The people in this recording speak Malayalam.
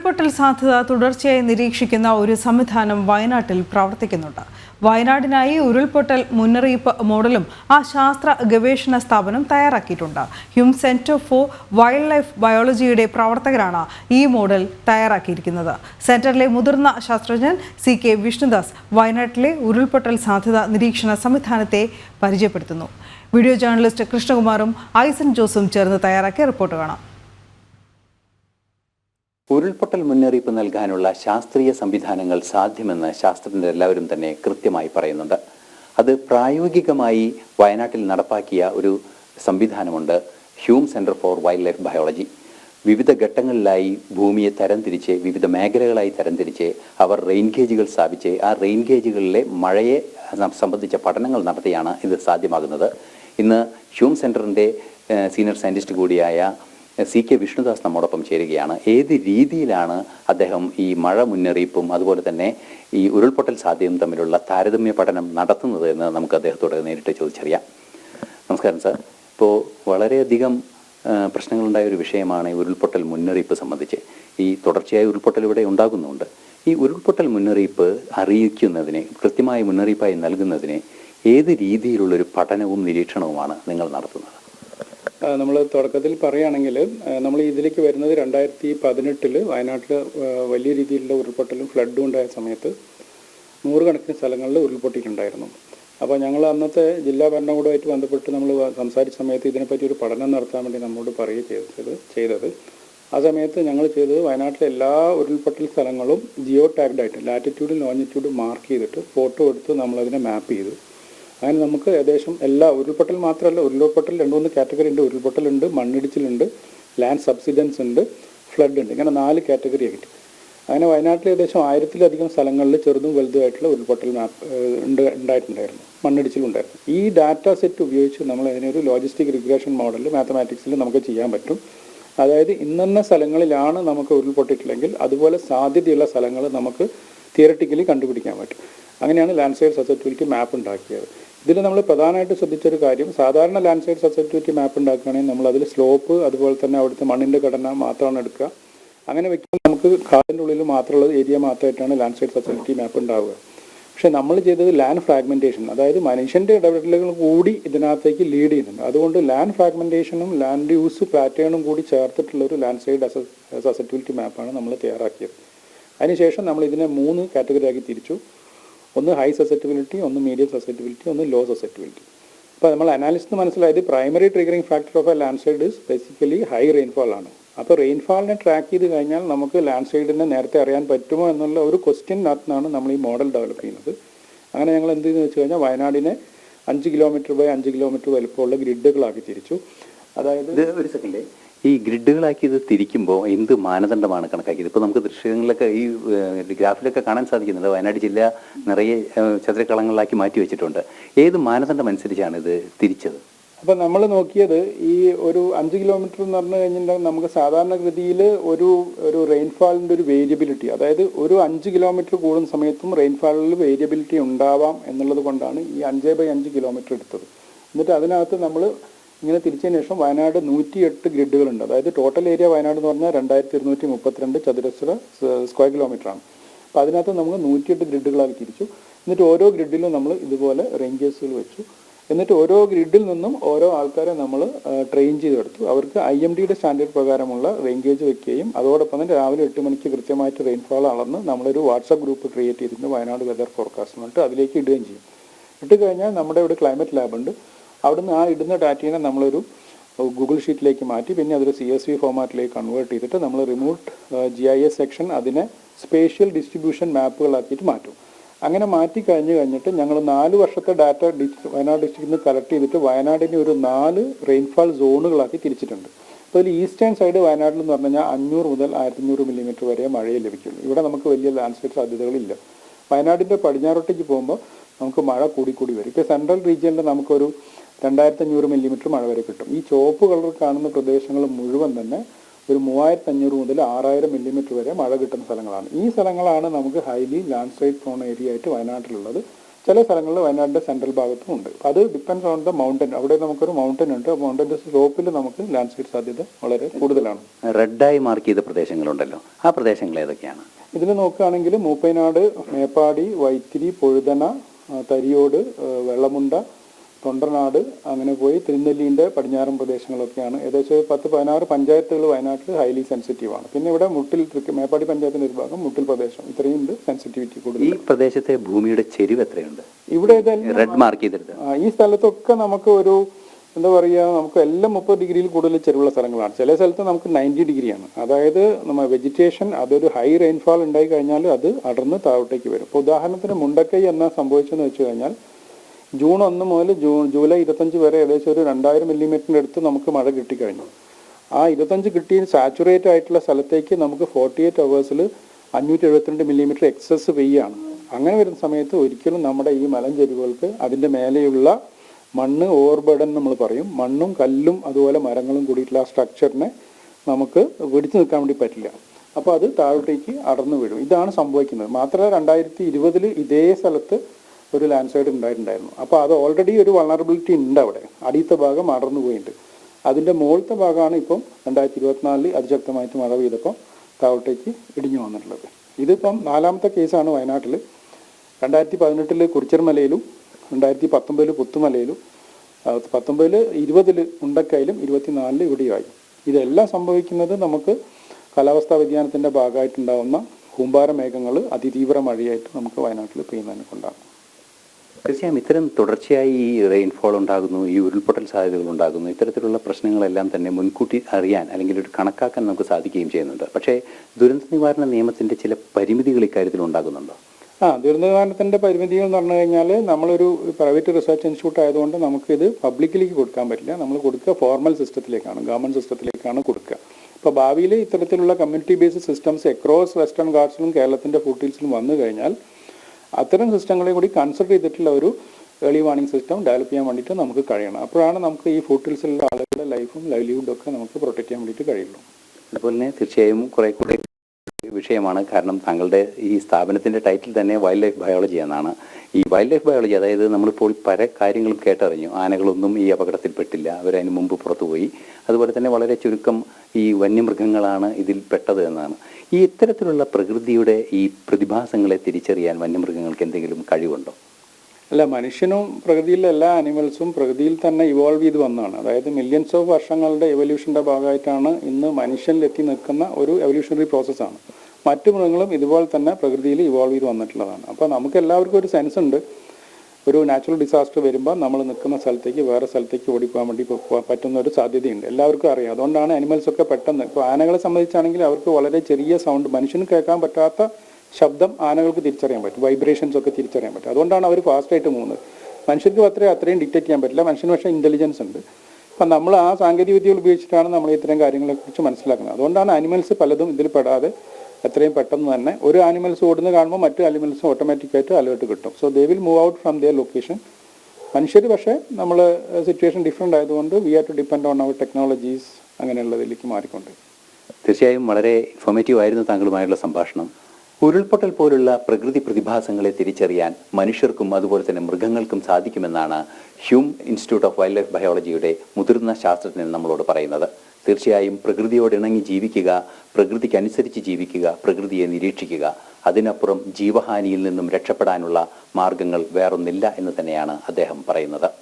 ഉരുൾപൊട്ടൽ സാധ്യത തുടർച്ചയായി നിരീക്ഷിക്കുന്ന ഒരു സംവിധാനം വയനാട്ടിൽ പ്രവർത്തിക്കുന്നുണ്ട്. വയനാടിനായി ഉരുൾപൊട്ടൽ മുന്നറിയിപ്പ് മോഡലും ആ ശാസ്ത്ര ഗവേഷണ സ്ഥാപനം തയ്യാറാക്കിയിട്ടുണ്ട്. Hume centre for wildlife ബയോളജിയുടെ പ്രവർത്തകരാണ് ഈ മോഡൽ തയ്യാറാക്കിയിരിക്കുന്നത്. സെന്ററിലെ മുതിർന്ന ശാസ്ത്രജ്ഞൻ സി കെ വിഷ്ണുദാസ് വയനാട്ടിലെ ഉരുൾപൊട്ടൽ സാധ്യത നിരീക്ഷണ സംവിധാനത്തെ പരിചയപ്പെടുത്തുന്നു. വീഡിയോ ജേർണലിസ്റ്റ് കൃഷ്ണകുമാറും ഐസൻ ജോസും ചേർന്ന് തയ്യാറാക്കിയ റിപ്പോർട്ട് കാണാം. ഉരുൾപൊട്ടൽ മുന്നറിയിപ്പ് നൽകാനുള്ള ശാസ്ത്രീയ സംവിധാനങ്ങൾ സാധ്യമെന്ന് ശാസ്ത്രജ്ഞർ എല്ലാവരും തന്നെ കൃത്യമായി പറയുന്നുണ്ട്. അത് പ്രായോഗികമായി വയനാട്ടിൽ നടപ്പാക്കിയ ഒരു സംവിധാനമുണ്ട് Hume centre for wildlife biology. വിവിധ ഘട്ടങ്ങളിലായി ഭൂമിയെ തരംതിരിച്ച് വിവിധ മേഖലകളായി തരംതിരിച്ച് അവർ റെയിൻ ഗേജുകൾ സ്ഥാപിച്ച് ആ റെയിൻ ഗേജുകളിലെ മഴയെ സംബന്ധിച്ച പഠനങ്ങൾ നടത്തിയാണ് ഇത് സാധ്യമാകുന്നത്. ഇന്ന് ഹ്യൂം സെന്ററിന്റെ സീനിയർ സയന്റിസ്റ്റ് കൂടിയായ സി കെ വിഷ്ണുദാസ് നമ്മോടൊപ്പം ചേരുകയാണ്. ഏത് രീതിയിലാണ് അദ്ദേഹം ഈ മഴ മുന്നറിയിപ്പും അതുപോലെ തന്നെ ഈ ഉരുൾപൊട്ടൽ സാധ്യതയും തമ്മിലുള്ള താരതമ്യ പഠനം നടത്തുന്നത് എന്ന് നമുക്ക് അദ്ദേഹത്തോട് നേരിട്ട് ചോദിച്ചറിയാം. നമസ്കാരം സാർ. ഇപ്പോൾ വളരെയധികം പ്രശ്നങ്ങളുണ്ടായ ഒരു വിഷയമാണ് ഈ ഉരുൾപൊട്ടൽ മുന്നറിയിപ്പ് സംബന്ധിച്ച്. ഈ തുടർച്ചയായ ഉരുൾപൊട്ടൽ ഇവിടെ ഉണ്ടാകുന്നുണ്ട്. ഈ ഉരുൾപൊട്ടൽ മുന്നറിയിപ്പ് അറിയിക്കുന്നതിന് കൃത്യമായ മുന്നറിയിപ്പായി നൽകുന്നതിന് ഏത് രീതിയിലുള്ളൊരു പഠനവും നിരീക്ഷണവുമാണ് നിങ്ങൾ നടത്തുന്നത്? നമ്മൾ തുടക്കത്തിൽ പറയുകയാണെങ്കിൽ നമ്മൾ ഇതിലേക്ക് വരുന്നത് രണ്ടായിരത്തി പതിനെട്ടിൽ വയനാട്ടിൽ വലിയ രീതിയിലുള്ള ഉരുൾപൊട്ടലും ഫ്ലഡും ഉണ്ടായ സമയത്ത് നൂറുകണക്കിന് സ്ഥലങ്ങളിൽ ഉരുൾപൊട്ടിയിട്ടുണ്ടായിരുന്നു. അപ്പോൾ ഞങ്ങൾ അന്നത്തെ ജില്ലാ ഭരണകൂടമായിട്ട് ബന്ധപ്പെട്ട് നമ്മൾ സംസാരിച്ച സമയത്ത് ഇതിനെപ്പറ്റി ഒരു പഠനം നടത്താൻ വേണ്ടി നമ്മോട് പറയുക ചെയ്തത് ചെയ്തത്. ആ സമയത്ത് ഞങ്ങൾ ചെയ്തത് വയനാട്ടിലെ എല്ലാ ഉരുൾപൊട്ടൽ സ്ഥലങ്ങളും ജിയോ ടാഗ്ഡായിട്ട് ലാറ്റിറ്റ്യൂഡും ലോഞ്ചിറ്റ്യൂഡും മാർക്ക് ചെയ്തിട്ട് ഫോട്ടോ എടുത്ത് നമ്മളതിനെ മാപ്പ് ചെയ്തു. അങ്ങനെ നമുക്ക് ഏകദേശം എല്ലാ ഉരുൾപൊട്ടൽ മാത്രമല്ല ഉരുൾപൊട്ടൽ രണ്ട് മൂന്ന് കാറ്റഗറി ഉണ്ട്. ഉരുൾപൊട്ടലുണ്ട് മണ്ണിടിച്ചിലുണ്ട് ലാൻഡ് സബ്സിഡൻസ് ഉണ്ട് ഫ്ലഡ് ഉണ്ട്. ഇങ്ങനെ നാല് കാറ്റഗറി ആയിട്ട്. അങ്ങനെ വയനാട്ടിൽ ഏകദേശം ആയിരത്തിലധികം സ്ഥലങ്ങളിൽ ചെറുതും വലുതുമായിട്ടുള്ള ഉരുൾപൊട്ടൽ മാപ്പ് ഉണ്ട് ഉണ്ടായിട്ടുണ്ടായിരുന്നു. മണ്ണിടിച്ചിലുണ്ടായിരുന്നു ഈ ഡാറ്റ സെറ്റ് ഉപയോഗിച്ച് നമ്മൾ അതിനൊരു ലോജിസ്റ്റിക് റിഗ്രഷൻ മോഡൽ മാത്തമാറ്റിക്സിൽ നമുക്ക് ചെയ്യാൻ പറ്റും. അതായത് ഇന്നെന്ന സ്ഥലങ്ങളിലാണ് നമുക്ക് ഉരുൾപൊട്ടിയിട്ടില്ലെങ്കിൽ അതുപോലെ സാധ്യതയുള്ള സ്ഥലങ്ങൾ നമുക്ക് തിയററ്റിക്കലി കണ്ടുപിടിക്കാൻ പറ്റും. അങ്ങനെയാണ് ലാൻഡ്സ്ലൈഡ് സസെറ്റിവിറ്റി മാപ്പ് ഉണ്ടാക്കിയത്. ഇതിൽ നമ്മൾ പ്രധാനമായിട്ട് ശ്രദ്ധിച്ചൊരു കാര്യം സാധാരണ ലാൻഡ്സ്കേപ്പ് സസെറ്റിവിറ്റി മാപ്പ് ഉണ്ടാക്കുകയാണെങ്കിൽ നമ്മൾ അതിൽ സ്ലോപ്പ് അതുപോലെ തന്നെ അവിടുത്തെ മണ്ണിന്റെ ഘടന മാത്രമാണ് എടുക്കുക. അങ്ങനെ വെക്കുമ്പോൾ നമുക്ക് കാടിന്റെ ഉള്ളിൽ മാത്രമുള്ള ഏരിയ മാത്രമായിട്ടാണ് ലാൻഡ്സ്കേപ്പ് സസെറ്റിവിറ്റി മാപ്പ് ഉണ്ടാവുക. പക്ഷേ നമ്മൾ ചെയ്തത് ലാൻഡ് ഫ്രാഗ്മെന്റേഷൻ അതായത് മനുഷ്യന്റെ ഇടപെടലുകൾ കൂടി ഇതിനകത്തേക്ക് ലീഡ് ചെയ്യുന്നുണ്ട്. അതുകൊണ്ട് ലാൻഡ് ഫ്രാഗ്മെന്റേഷനും ലാൻഡ് യൂസ് പാറ്റേണും കൂടി ചേർത്തിട്ടുള്ള ഒരു ലാൻഡ് സൈഡ് സസെറ്റിവിറ്റി മാപ്പാണ് നമ്മൾ തയ്യാറാക്കിയത്. അതിനുശേഷം നമ്മൾ ഇതിനെ മൂന്ന് കാറ്റഗറി ആക്കി തിരിച്ചു. ഒന്ന് ഹൈ സസെറ്റിബിലിറ്റി ഒന്ന് മീഡിയം സസെറ്റിബിലിറ്റി ഒന്ന് ലോ സസെറ്റിബിലിറ്റി അപ്പോൾ നമ്മൾ അനാലിസിസ് മനസ്സിലായത് primary triggering factor of a landslide is basically high rainfall ആണ് അപ്പോൾ റെയിൻഫാളിനെ ട്രാക്ക് ചെയ്ത് കഴിഞ്ഞാൽ നമുക്ക് ലാൻഡ് സൈഡിനെ നേരത്തെ അറിയാൻ പറ്റുമോ എന്നുള്ള ഒരു ക്വസ്റ്റ്യനകത്തുനിന്നാണ് നമ്മൾ ഈ മോഡൽ ഡെവലപ്പ് ചെയ്യുന്നത്. അങ്ങനെ ഞങ്ങൾ എന്ത് എന്ന് വെച്ച് കഴിഞ്ഞാൽ വയനാടിനെ അഞ്ച് കിലോമീറ്റർ ബൈ അഞ്ച് കിലോമീറ്റർ വലുപ്പമുള്ള ഗ്രിഡുകളാക്കി തിരിച്ചു. അതായത് ഒരു സെക്കൻഡ് ഈ ഗ്രിഡുകളാക്കി ഇത് തിരിക്കുമ്പോൾ എന്ത് മാനദണ്ഡമാണ് കണക്കാക്കിയത്? ഇപ്പോൾ നമുക്ക് ദൃശ്യങ്ങളിലൊക്കെ ഈ ഗ്രാഫിലൊക്കെ കാണാൻ സാധിക്കുന്നുണ്ട്. വയനാട് ജില്ല നിറയെ ചതുരക്കളങ്ങളിലാക്കി മാറ്റി വെച്ചിട്ടുണ്ട്. ഏത് മാനദണ്ഡം അനുസരിച്ചാണ് ഇത് തിരിച്ചത്? അപ്പം നമ്മൾ നോക്കിയത് ഈ ഒരു അഞ്ച് കിലോമീറ്റർ എന്ന് പറഞ്ഞു കഴിഞ്ഞിട്ടുണ്ടെങ്കിൽ നമുക്ക് സാധാരണഗതിയിൽ ഒരു ഒരു റെയിൻഫാളിന്റെ ഒരു വേരിയബിലിറ്റി അതായത് ഒരു അഞ്ച് കിലോമീറ്റർ കൂടുന്ന സമയത്തും റെയിൻഫാളിൽ വേരിയബിലിറ്റി ഉണ്ടാവാം എന്നുള്ളത് കൊണ്ടാണ് ഈ അഞ്ച് ബൈ അഞ്ച് കിലോമീറ്റർ എടുത്തത്. എന്നിട്ട് അതിനകത്ത് നമ്മൾ ഇങ്ങനെ തിരിച്ചതിന് ശേഷം വയനാട് നൂറ്റിയെട്ട് ഗ്രിഡുകളുണ്ട്. അതായത് ടോട്ടൽ ഏരിയ വയനാട് എന്ന് പറഞ്ഞാൽ രണ്ടായിരത്തി ഇരുന്നൂറ്റി മുപ്പത്തിരണ്ട് ചതുരശ്ര സ്ക്വയർ കിലോമീറ്റർ ആണ്. അപ്പോൾ അതിനകത്ത് നമുക്ക് നൂറ്റിയെട്ട് ഗ്രിഡുകളാക്കി തിരിച്ചു. എന്നിട്ട് ഓരോ ഗ്രിഡിലും നമ്മൾ ഇതുപോലെ റേഞ്ചേഴ്സുകൾ വെച്ചു. എന്നിട്ട് ഓരോ ഗ്രിഡിൽ നിന്നും ഓരോ ആൾക്കാരെ നമ്മൾ ട്രെയിൻ ചെയ്തെടുത്തു. അവർക്ക് ഐ എം ഡിയുടെ സ്റ്റാൻഡേർഡ് പ്രകാരമുള്ള റേഞ്ചേജ് വെക്കുകയും അതോടൊപ്പം തന്നെ രാവിലെ എട്ട് മണിക്ക് കൃത്യമായിട്ട് റെയിൻഫോൾ അളന്ന് നമ്മളൊരു വാട്സാപ്പ് ഗ്രൂപ്പ് ക്രിയേറ്റ് ചെയ്തിട്ടുണ്ട് വയനാട് വെതർ ഫോർകാസ്റ്റ് എന്നിട്ട് അതിലേക്ക് ഇടുകയും ചെയ്യും. ഇട്ട് കഴിഞ്ഞാൽ നമ്മുടെ ഇവിടെ ക്ലൈമറ്റ് ലാബ് ഉണ്ട്. അവിടുന്ന് ആ ഇടുന്ന ഡാറ്റയെ നമ്മളൊരു ഗൂഗിൾ ഷീറ്റിലേക്ക് മാറ്റി പിന്നെ അതൊരു സി എസ് വി ഫോമാറ്റിലേക്ക് കൺവേർട്ട് ചെയ്തിട്ട് നമ്മൾ remote G I S section അതിനെ സ്പേഷ്യൽ ഡിസ്ട്രിബ്യൂഷൻ മാപ്പുകളാക്കിയിട്ട് മാറ്റും. അങ്ങനെ മാറ്റി കഴിഞ്ഞ് കഴിഞ്ഞിട്ട് ഞങ്ങൾ നാല് വർഷത്തെ ഡാറ്റ ഡിസ്ട്രി വയനാട് ഡിസ്ട്രിക്റ്റിൽ നിന്ന് കളക്ട് ചെയ്തിട്ട് വയനാടിനെ ഒരു നാല് റെയിൻഫാൾ സോണുകളാക്കി തിരിച്ചിട്ടുണ്ട്. അപ്പോൾ അതിൽ ഈസ്റ്റേൺ സൈഡ് വയനാട്ടിൽ എന്ന് പറഞ്ഞു കഴിഞ്ഞാൽ അഞ്ഞൂറ് മുതൽ ആയിരത്തി അഞ്ഞൂറ് മില്ലിമീറ്റർ വരെ മഴയെ ലഭിക്കുള്ളൂ. ഇവിടെ നമുക്ക് വലിയ ലാൻഡ്സ്കേപ്പ് സാധ്യതകളില്ല. വയനാടിന്റെ പടിഞ്ഞാറോട്ടേക്ക് പോകുമ്പോൾ നമുക്ക് മഴ കൂടി കൂടി വരും ഇപ്പോൾ സെൻട്രൽ റീജിയനിൽ നമുക്കൊരു രണ്ടായിരത്തി അഞ്ഞൂറ് മില്ലിമീറ്റർ മഴ വരെ കിട്ടും. ഈ ചുവപ്പ് കളർ കാണുന്ന പ്രദേശങ്ങൾ മുഴുവൻ തന്നെ ഒരു മൂവായിരത്തി അഞ്ഞൂറ് മുതൽ ആറായിരം മില്ലിമീറ്റർ വരെ മഴ കിട്ടുന്ന സ്ഥലങ്ങളാണ്. ഈ സ്ഥലങ്ങളാണ് നമുക്ക് highly landslide prone area ആയിട്ട് വയനാട്ടിലുള്ളത്. ചില സ്ഥലങ്ങളിൽ വയനാടിന്റെ സെൻട്രൽ ഭാഗത്തും ഉണ്ട്. അത് ഡിപ്പെൻസ് ഓൺ ദ മൗണ്ടൻ അവിടെ നമുക്കൊരു മൗണ്ടൻ ഉണ്ട്. മൗണ്ടന്റെ സ്ലോപ്പിൽ നമുക്ക് ലാൻഡ് സ്ലൈഡ് സാധ്യത വളരെ കൂടുതലാണ്. റെഡായി മാർക്ക് ചെയ്ത പ്രദേശങ്ങളുണ്ടല്ലോ. ആ പ്രദേശങ്ങൾ ഏതൊക്കെയാണ്? ഇതിൽ നോക്കുകയാണെങ്കിൽ മൂപ്പൈനാട് മേപ്പാടി വൈത്തിരി പൊഴുതന തരിയോട് വെള്ളമുണ്ട തൊണ്ടനാട് അങ്ങനെ പോയി തിരുനെല്ലിന്റെ പടിഞ്ഞാറൻ പ്രദേശങ്ങളൊക്കെയാണ്. ഏകദേശം പത്ത് പതിനാറ് പഞ്ചായത്തുകൾ വയനാട്ടിൽ ഹൈലി സെൻസിറ്റീവ് ആണ്. പിന്നെ ഇവിടെ മുട്ടിൽ തൃക്ക- മേപ്പാടി പഞ്ചായത്തിന്റെ ഒരു ഭാഗം മുട്ടിൽ പ്രദേശം. ഇത്രയും ഉണ്ട് സെൻസിറ്റിവിറ്റി ഈ പ്രദേശത്തെ ഭൂമിയുടെ ചെരിവ് എത്രയുണ്ട്? ഇവിടെ റെഡ് മാർക്ക് ചെയ്തിരുന്നത് ഈ സ്ഥലത്തൊക്കെ നമുക്ക് ഒരു എന്താ പറയുക നമുക്ക് എല്ലാം മുപ്പത് ഡിഗ്രിയിൽ കൂടുതൽ ചെരുവുള്ള സ്ഥലങ്ങളാണ്. ചില സ്ഥലത്ത് നമുക്ക് നയന്റി ഡിഗ്രിയാണ്. അതായത് നമ്മൾ വെജിറ്റേഷൻ അതൊരു ഹൈ റെയിൻഫാൾ ഉണ്ടായി കഴിഞ്ഞാൽ അത് അടർന്ന് താഴോട്ടേക്ക് വരും. ഇപ്പോൾ ഉദാഹരണത്തിന് മുണ്ടക്കൈ എന്നാ സംഭവിച്ചതെന്ന് വെച്ച് കഴിഞ്ഞാൽ ജൂൺ ഒന്ന് മുതൽ ജൂൺ ജൂലൈ ഇരുപത്തഞ്ച് വരെ ഏകദേശം ഒരു രണ്ടായിരം മില്ലിമീറ്ററിന്റെ അടുത്ത് നമുക്ക് മഴ കിട്ടിക്കഴിഞ്ഞു. ആ ഇരുപത്തഞ്ച് കിട്ടിയ സാച്ചുറേറ്റ് ആയിട്ടുള്ള സ്ഥലത്തേക്ക് നമുക്ക് ഫോർട്ടി എയ്റ്റ് അവേഴ്സിൽ അഞ്ഞൂറ്റി എഴുപത്തിരണ്ട് മില്ലിമീറ്റർ എക്സസ് പെയ്യാണ് അങ്ങനെ വരുന്ന സമയത്ത് ഒരിക്കലും നമ്മുടെ ഈ മലഞ്ചെരുവുകൾക്ക് അതിന്റെ മേലെയുള്ള മണ്ണ് ഓവർബർഡൻ നമ്മൾ പറയും. മണ്ണും കല്ലും അതുപോലെ മരങ്ങളും കൂടിയിട്ടുള്ള ആ സ്ട്രക്ചറിനെ നമുക്ക് പിടിച്ചു നിൽക്കാൻ വേണ്ടി പറ്റില്ല. അപ്പോൾ അത് താഴോട്ടേക്ക് അടർന്നു വീഴും. ഇതാണ് സംഭവിക്കുന്നത്. മാത്രമല്ല രണ്ടായിരത്തി ഇരുപതിൽ ഇതേ സ്ഥലത്ത് ഒരു ലാൻഡ് സ്ലൈഡ് ഉണ്ടായിട്ടുണ്ടായിരുന്നു. അപ്പോൾ അത് ഓൾറെഡി ഒരു വളറബിലിറ്റി ഉണ്ട് അവിടെ. അടിയത്തെ ഭാഗം അടർന്നു പോയിട്ടുണ്ട്. അതിന്റെ മുകളിലത്തെ ഭാഗമാണ് ഇപ്പം രണ്ടായിരത്തി ഇരുപത്തിനാലിൽ അതിശക്തമായിട്ട് മഴ പെയ്തപ്പോൾ താവട്ടേക്ക് ഇടിഞ്ഞു വന്നിട്ടുള്ളത്. ഇതിപ്പം നാലാമത്തെ കേസാണ് വയനാട്ടിൽ രണ്ടായിരത്തി പതിനെട്ടിൽ കുറിച്ചർമലയിലും രണ്ടായിരത്തി പത്തൊമ്പതിൽ പുത്തുമലയിലും പത്തൊമ്പതിൽ ഇരുപതിൽ ഉണ്ടക്കയിലും ഇരുപത്തിനാലിൽ ഇവിടെയായി. ഇതെല്ലാം സംഭവിക്കുന്നത് നമുക്ക് കാലാവസ്ഥാ വ്യതിയാനത്തിന്റെ ഭാഗമായിട്ടുണ്ടാകുന്ന കൂമ്പാര മേഘങ്ങൾ അതിതീവ്ര മഴയായിട്ട് നമുക്ക് വയനാട്ടിൽ പെയ്യുന്നതിനെ കൊണ്ടാണ്. തീർച്ചയായും ഇത്തരം തുടർച്ചയായി ഈ റെയിൻഫോൾ ഉണ്ടാകുന്നു ഈ ഉരുൾപൊട്ടൽ സാധ്യതകൾ ഉണ്ടാകുന്നു ഇത്തരത്തിലുള്ള പ്രശ്നങ്ങളെല്ലാം തന്നെ മുൻകൂട്ടി അറിയാൻ അല്ലെങ്കിൽ ഒരു കണക്കാക്കാൻ നമുക്ക് സാധിക്കുകയും ചെയ്യുന്നുണ്ട്. പക്ഷേ ദുരന്ത നിവാരണ നിയമത്തിന്റെ ചില പരിമിതികൾ ഇക്കാര്യത്തിൽ ഉണ്ടാകുന്നുണ്ടോ? ആ ദുരന്ത നിവാരണത്തിന്റെ പരിമിതികൾ എന്ന് പറഞ്ഞു കഴിഞ്ഞാൽ നമ്മളൊരു പ്രൈവറ്റ് റിസർച്ച് ഇൻസ്റ്റിറ്റ്യൂട്ട് ആയതുകൊണ്ട് നമുക്കിത് പബ്ലിക്കിലേക്ക് കൊടുക്കാൻ പറ്റില്ല. നമ്മൾ കൊടുക്കുക ഫോർമൽ സിസ്റ്റത്തിലേക്കാണ് ഗവൺമെന്റ് സിസ്റ്റത്തിലേക്കാണ് കൊടുക്കുക. ഇപ്പോൾ ഭാവിയിൽ ഇത്തരത്തിലുള്ള community based systems across western ഗാർഡ്സിലും കേരളത്തിന്റെ ഫുട്ടീൽസിലും വന്നു കഴിഞ്ഞാൽ അത്തരം സിസ്റ്റങ്ങളെ കൂടി കൺസിഡർ ചെയ്തിട്ടുള്ള ഒരു ഏർലി വാർണിംഗ് സിസ്റ്റം ഡെവലപ്പ് ചെയ്യാൻ വേണ്ടിയിട്ട് നമുക്ക് കഴിയണം. അപ്പോഴാണ് നമുക്ക് ഈ ഫുട്ടീൽസിലുള്ള ആളുകളുടെ ലൈഫും ലൈവ്ലിഹുഡും ഒക്കെ നമുക്ക് പ്രൊട്ടക്ട് ചെയ്യാൻ വേണ്ടിയിട്ട് കഴിയുള്ളൂ. അതുപോലെ തന്നെ തീർച്ചയായും കുറെ കൂടെ വിഷയമാണ്. കാരണം താങ്കളുടെ ഈ സ്ഥാപനത്തിന്റെ ടൈറ്റിൽ തന്നെ വൈൽഡ് ലൈഫ് ബയോളജി എന്നാണ്. ഈ വൈൽഡ് ലൈഫ് ബയോളജി അതായത് നമ്മളിപ്പോൾ പല കാര്യങ്ങളും കേട്ടറിഞ്ഞു. ആനകളൊന്നും ഈ അപകടത്തിൽപ്പെട്ടില്ല. അവരതിന് മുമ്പ് പുറത്തുപോയി. അതുപോലെ തന്നെ വളരെ ചുരുക്കം ഈ വന്യമൃഗങ്ങളാണ് ഇതിൽ പെട്ടത് എന്നാണ്. ഈ ഇത്തരത്തിലുള്ള പ്രകൃതിയുടെ ഈ പ്രതിഭാസങ്ങളെ തിരിച്ചറിയാൻ വന്യമൃഗങ്ങൾക്ക് എന്തെങ്കിലും കഴിവുണ്ടോ? അല്ല മനുഷ്യനും പ്രകൃതിയിലെ എല്ലാ ആനിമൽസും പ്രകൃതിയിൽ തന്നെ ഇവോൾവ് ചെയ്ത് വന്നതാണ്. അതായത് മില്യൺസ് ഓഫ് വർഷങ്ങളുടെ എവല്യൂഷന്റെ ഭാഗമായിട്ടാണ് ഇന്ന് മനുഷ്യനിലെത്തി നിൽക്കുന്ന ഒരു എവല്യൂഷണറി പ്രോസസ്സാണ് മറ്റു മൃഗങ്ങളും ഇതുപോലെ തന്നെ പ്രകൃതിയിൽ ഇവോൾവ് ചെയ്ത് വന്നിട്ടുള്ളതാണ്. അപ്പോൾ നമുക്ക് എല്ലാവർക്കും ഒരു സെൻസ് ഉണ്ട്. ഒരു നാച്ചുറൽ ഡിസാസ്റ്റർ വരുമ്പോൾ നമ്മൾ നിൽക്കുന്ന സ്ഥലത്തേക്ക് വേറെ സ്ഥലത്തേക്ക് ഓടിപ്പോകാൻ വേണ്ടി പറ്റുന്ന ഒരു സാധ്യതയുണ്ട്. എല്ലാവർക്കും അറിയാം. അതുകൊണ്ടാണ് അനിമൽസൊക്കെ പെട്ടെന്ന് ഇപ്പോൾ ആനകളെ സംബന്ധിച്ചാണെങ്കിൽ അവർക്ക് വളരെ ചെറിയ സൗണ്ട് മനുഷ്യന് കേൾക്കാൻ പറ്റാത്ത ശബ്ദം ആനകൾക്ക് തിരിച്ചറിയാൻ പറ്റും. വൈബ്രേഷൻസ് ഒക്കെ തിരിച്ചറിയാൻ പറ്റും. അതുകൊണ്ടാണ് അവർ ഫാസ്റ്റായിട്ട് പോകുന്നത്. മനുഷ്യർക്ക് അത്രയും അത്രയും ഡിറ്റക്ട് ചെയ്യാൻ പറ്റില്ല. മനുഷ്യന് പക്ഷേ ഇന്റലിജൻസ് ഉണ്ട്. അപ്പം നമ്മൾ ആ സാങ്കേതിക വിദ്യകൾ ഉപയോഗിച്ചിട്ടാണ് നമ്മൾ ഇത്തരം കാര്യങ്ങളെക്കുറിച്ച് മനസ്സിലാക്കുന്നത്. അതുകൊണ്ടാണ് അനിമൽസ് പലതും ഇതിൽ പെടാതെ എത്രയും പെട്ടെന്ന് തന്നെ ഒരു ആനിമൽസ് ഓടുന്ന കാണുമ്പോൾ മറ്റു ആനിമൽസും ഓട്ടോമാറ്റിക്കായിട്ട് അലേർട്ട് കിട്ടും. So they will move out from their location മനുഷ്യർ പക്ഷേ നമ്മൾ സിറ്റുവേഷൻ ഡിഫറെന്റ് ആയതുകൊണ്ട് we are to depend on our technologies അങ്ങനെയുള്ളതിലേക്ക് മാറിക്കൊണ്ട്. തീർച്ചയായും വളരെ ഇൻഫോർമേറ്റീവ് ആയിരുന്നു താങ്കളുമായുള്ള സംഭാഷണം. ഉരുൾപൊട്ടൽ പോലുള്ള പ്രകൃതി പ്രതിഭാസങ്ങളെ തിരിച്ചറിയാൻ മനുഷ്യർക്കും അതുപോലെ തന്നെ മൃഗങ്ങൾക്കും സാധിക്കുമെന്നാണ് Hume institute of wildlife ബയോളജിയുടെ മുതിർന്ന ശാസ്ത്രജ്ഞൻ നമ്മളോട് പറയുന്നത്. തീർച്ചയായും പ്രകൃതിയോട് ഇണങ്ങി ജീവിക്കുക പ്രകൃതിക്കനുസരിച്ച് ജീവിക്കുക പ്രകൃതിയെ നിരീക്ഷിക്കുക. അതിനപ്പുറം ജീവഹാനിയിൽ നിന്നും രക്ഷപ്പെടാനുള്ള മാർഗങ്ങൾ വേറൊന്നില്ല എന്ന് തന്നെയാണ് അദ്ദേഹം പറയുന്നത്.